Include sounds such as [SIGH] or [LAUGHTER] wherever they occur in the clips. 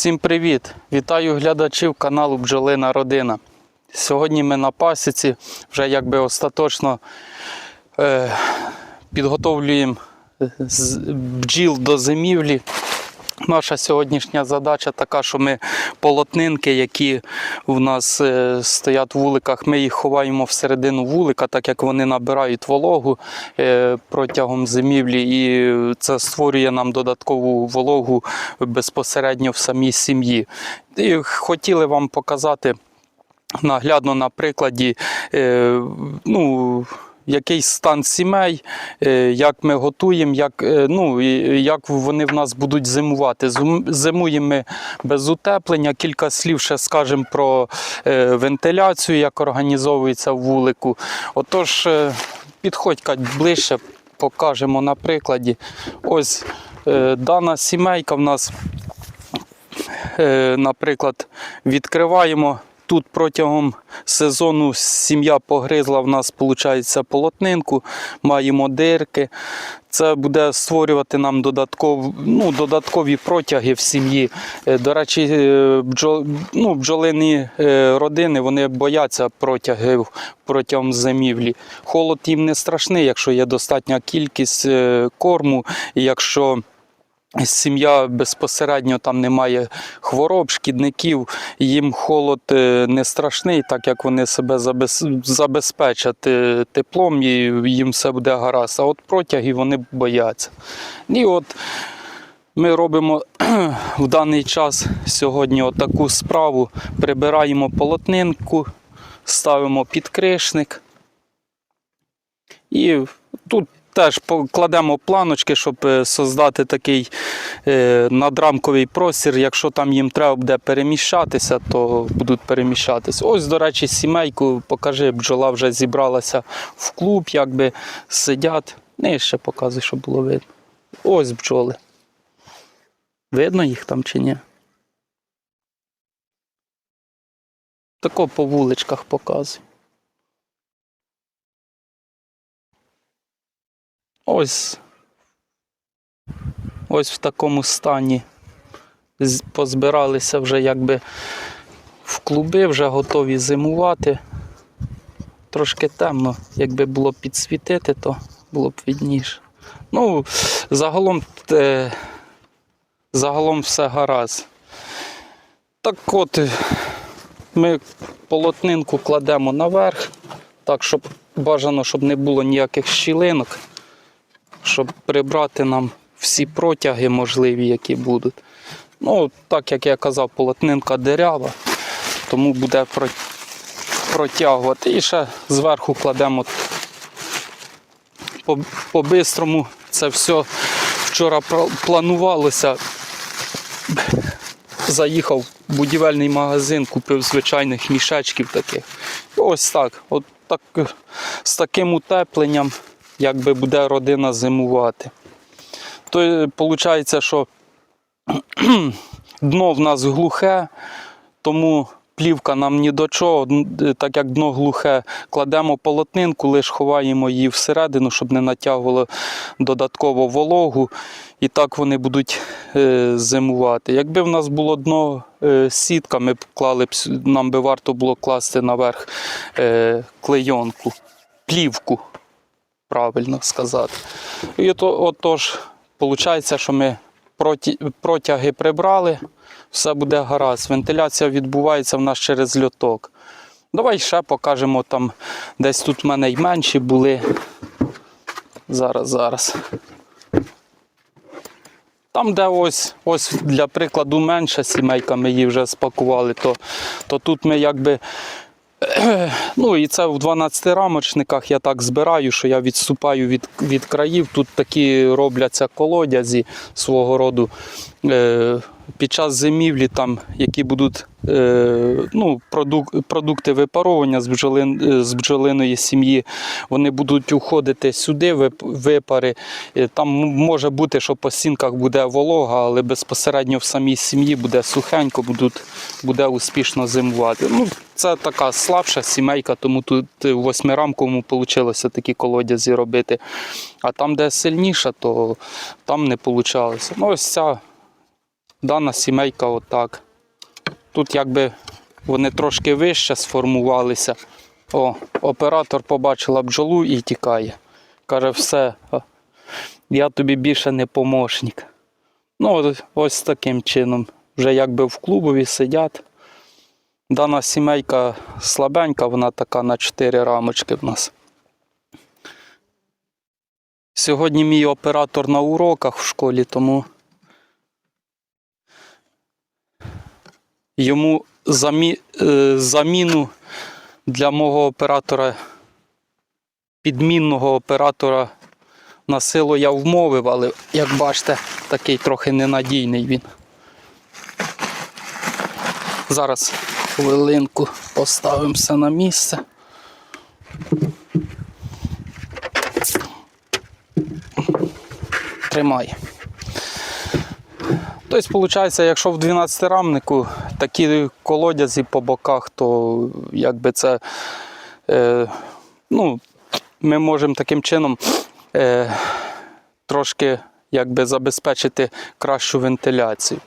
Всім привіт! Вітаю глядачів каналу Бджолина Родина. Сьогодні ми на пасіці вже якби остаточно е, підготовлюємо бджіл до зимівлі. Наша сьогоднішня задача така, що ми полотнинки, які в нас е, стоять в вуликах, ми їх ховаємо всередину вулика, так як вони набирають вологу е, протягом зимівлі, і це створює нам додаткову вологу безпосередньо в самій сім'ї. І хотіли вам показати наглядно на прикладі. е, ну, який стан сімей, е, як ми готуємо, як, е, ну, як вони в нас будуть зимувати. Зимуємо ми без утеплення. Кілька слів ще скажемо про е, вентиляцію, як організовується в вулику. Отож, підходь Кать, ближче, покажемо на прикладі. Ось дана сімейка в нас, наприклад, відкриваємо. Тут протягом сезону сім'я погризла в нас, виходить, полотнинку, маємо дирки. Це буде створювати нам додатков, ну, додаткові протяги в сім'ї. Е, До речі, е, бджол, ну, бджолині е, родини вони бояться протягів протягом зимівлі. Холод їм не страшний, якщо є достатня кількість корму, і якщо Сім'я безпосередньо там немає хвороб, шкідників, їм холод е, не страшний, так як вони себе забезпечать е, теплом і їм все буде гаразд. А от протяги вони бояться. І от ми робимо [CLEARS THROAT] в даний час сьогодні отаку справу: прибираємо полотнинку, ставимо підкришник. І тут теж покладемо планочки, щоб е, создати такий е, надрамковий простір. Якщо там їм треба буде переміщатися, то будуть переміщатися. Ось, до речі, сімейку, покажи, бджола вже зібралася в клуб, якби сидять. Не ще показуй, щоб було видно. Ось бджоли. Видно їх там чи ні? Тако по вуличках показуй. Ось. Ось в такому стані позбиралися вже якби в клуби, вже готові зимувати. Трошки темно, якби було підсвітити, то було б відніше. Ну, загалом, е, загалом все гаразд. Так от, ми полотнинку кладемо наверх, так, щоб бажано, щоб не було ніяких щілинок щоб прибрати нам всі протяги можливі, які будуть. Ну, так як я казав, полотнинка дерява, тому буде протягувати. І ще зверху кладемо по- по-бистрому. Це все вчора планувалося. Заїхав в будівельний магазин, купив звичайних мішечків таких. Ось так. От так з таким утепленням якби буде родина зимувати. То виходить, що [CLEARS THROAT] дно в нас глухе, тому плівка нам ні до чого, так як дно глухе, кладемо полотнинку, лише ховаємо її всередину, щоб не натягувало додатково вологу. І так вони будуть е, зимувати. Якби в нас було дно е, сітка, ми б клали б, нам би варто було класти наверх е, клейонку, плівку правильно сказати. І то, отож, виходить, що ми протяги прибрали, все буде гаразд. Вентиляція відбувається в нас через льоток. Давай ще покажемо там, десь тут в мене й менші були. Зараз, зараз. Там, де ось, ось для прикладу менша сімейка, ми її вже спакували, то, то тут ми якби [CLEARS THROAT] Ну і це в 12 рамочниках я так збираю, що я відступаю від, від країв. Тут такі робляться колодязі свого роду. Е, під час зимівлі, там, які будуть е, ну, продук, продукти випаровування з, бджолин, е, з бджолиної сім'ї, вони будуть уходити сюди, випари. Е, Там може бути, що по стінках буде волога, але безпосередньо в самій сім'ї буде сухенько, будуть, буде успішно зимувати. Ну, це така слабша сімейка, тому тут в восьмирамковому вийшло такі колодязі робити. А там, де сильніша, то там не вийшло. Ну, ось ця Дана сімейка отак. Тут якби вони трошки вище сформувалися. О, оператор побачила бджолу і тікає. Каже, все, я тобі більше не помощник. Ну, ось таким чином. Вже якби в клубові сидять. Дана сімейка слабенька, вона така на 4 рамочки в нас. Сьогодні мій оператор на уроках в школі, тому йому замі... е, заміну для мого оператора, підмінного оператора на силу я вмовив, але як бачите, такий трохи ненадійний він. Зараз хвилинку поставимо все на місце. Тримай. Тобто, виходить, якщо в 12-рамнику такі колодязі по боках, то якби це е, ну, ми можемо таким чином е, трошки якби забезпечити кращу вентиляцію.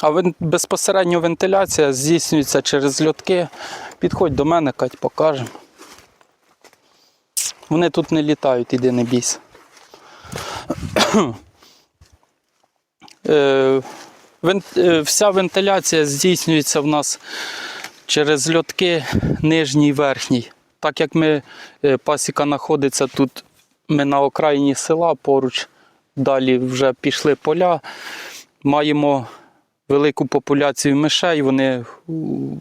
А вен- безпосередньо вентиляція здійснюється через льотки. Підходь до мене, Кать, покажемо. Вони тут не літають, іди не бійся. Е, е, Вся вентиляція здійснюється в нас через льотки нижній і верхній. Так як ми, е, пасіка знаходиться тут, ми на окраїні села поруч, далі вже пішли поля, маємо велику популяцію мишей. Вони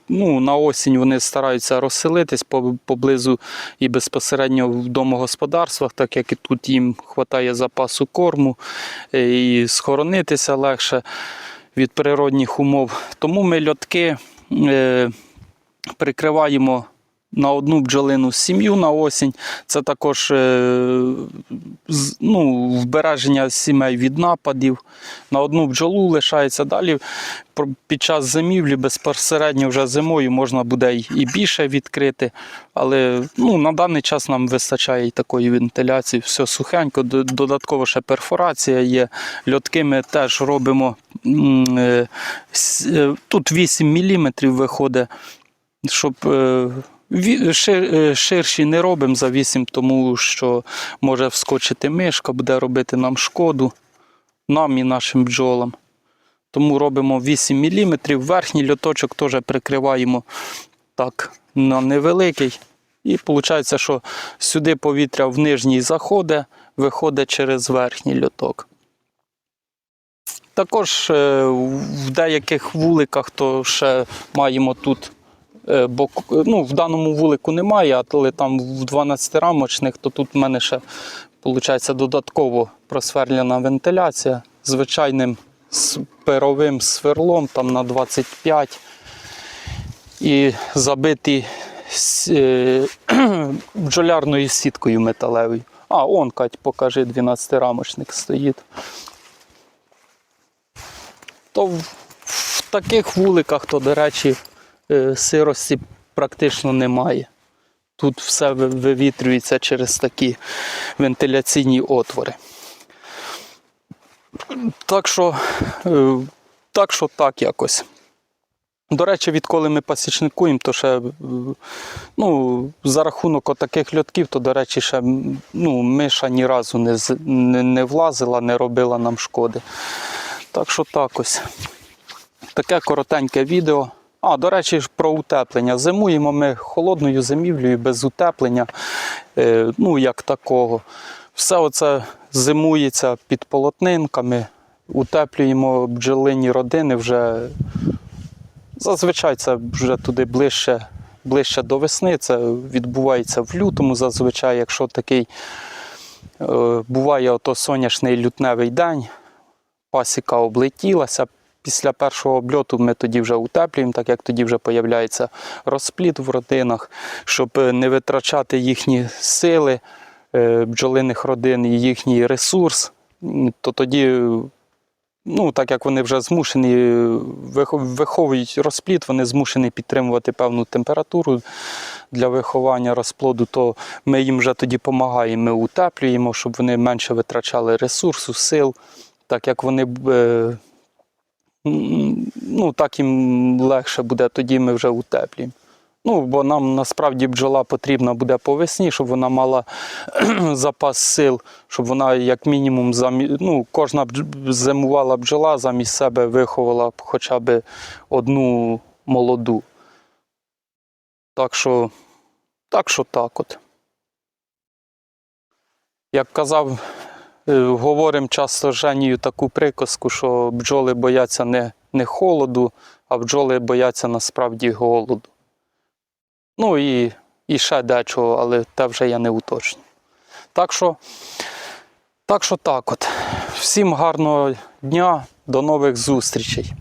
ну, на осінь вони стараються розселитись поблизу і безпосередньо в домогосподарствах, так як і тут їм вистачає запасу корму е, і схоронитися легше від природних умов. Тому ми льотки е, прикриваємо на одну бджолину сім'ю на осінь. Це також е, ну, вбереження сімей від нападів. На одну бджолу лишається далі. Під час зимівлі безпосередньо вже зимою можна буде і більше відкрити. Але ну, на даний час нам вистачає і такої вентиляції. Все сухенько, додатково ще перфорація є. Льотки ми теж робимо. е, е, Тут 8 мм виходить щоб ширші не робимо за 8, тому що може вскочити мишка, буде робити нам шкоду, нам і нашим бджолам. Тому робимо 8 мм. Верхній льоточок теж прикриваємо так на невеликий. І виходить, що сюди повітря в нижній заходить, виходить через верхній льоток. Також е, в деяких вуликах то ще маємо тут е, бок, ну, в даному вулику немає, але там в 12-рамочних, то тут в мене ще виходить додатково просверлена вентиляція звичайним перовим сверлом там на 25 і забитий е, [CLEARS THROAT] бджолярною сіткою металевою. А, он, Кать, покажи, 12-рамочник стоїть. То в, таких вуликах, то, до речі, сирості практично немає. Тут все вивітрюється через такі вентиляційні отвори. Так що, е, так що так якось. До речі, відколи ми пасічникуємо, то ще е, ну, за рахунок таких льотків, то, до речі, ще ну, миша ні разу не, не, не влазила, не робила нам шкоди. Так що так ось. Таке коротеньке відео. А, до речі, про утеплення. Зимуємо ми холодною зимівлею без утеплення, е, ну як такого. Все оце зимується під полотнинками, утеплюємо бджолині родини вже. Зазвичай це вже туди ближче, ближче до весни. Це відбувається в лютому. Зазвичай, якщо такий е, буває ото сонячний лютневий день, пасіка облетілася. Після першого обльоту ми тоді вже утеплюємо, так як тоді вже появляється розплід в родинах, щоб е, не витрачати їхні сили е, бджолиних родин і їхній ресурс, то тоді, е, ну, так як вони вже змушені виховують розплід, вони змушені підтримувати певну температуру для виховання розплоду, то ми їм вже тоді допомагаємо, ми утеплюємо, щоб вони менше витрачали ресурсу, сил, так як вони ну, так їм легше буде, тоді ми вже утеплюємо. Ну, бо нам насправді бджола потрібна буде по весні, щоб вона мала [CLEARS THROAT] запас сил, щоб вона як мінімум замі... ну, кожна зимувала бджола замість себе виховала б хоча б одну молоду. Так що, так що так от. Як казав, говоримо часто з Женією таку приказку, що бджоли бояться не, не холоду, а бджоли бояться насправді голоду. Ну і, і ще дечого, але те вже я не уточню. Так що, так що так от. Всім гарного дня, до нових зустрічей.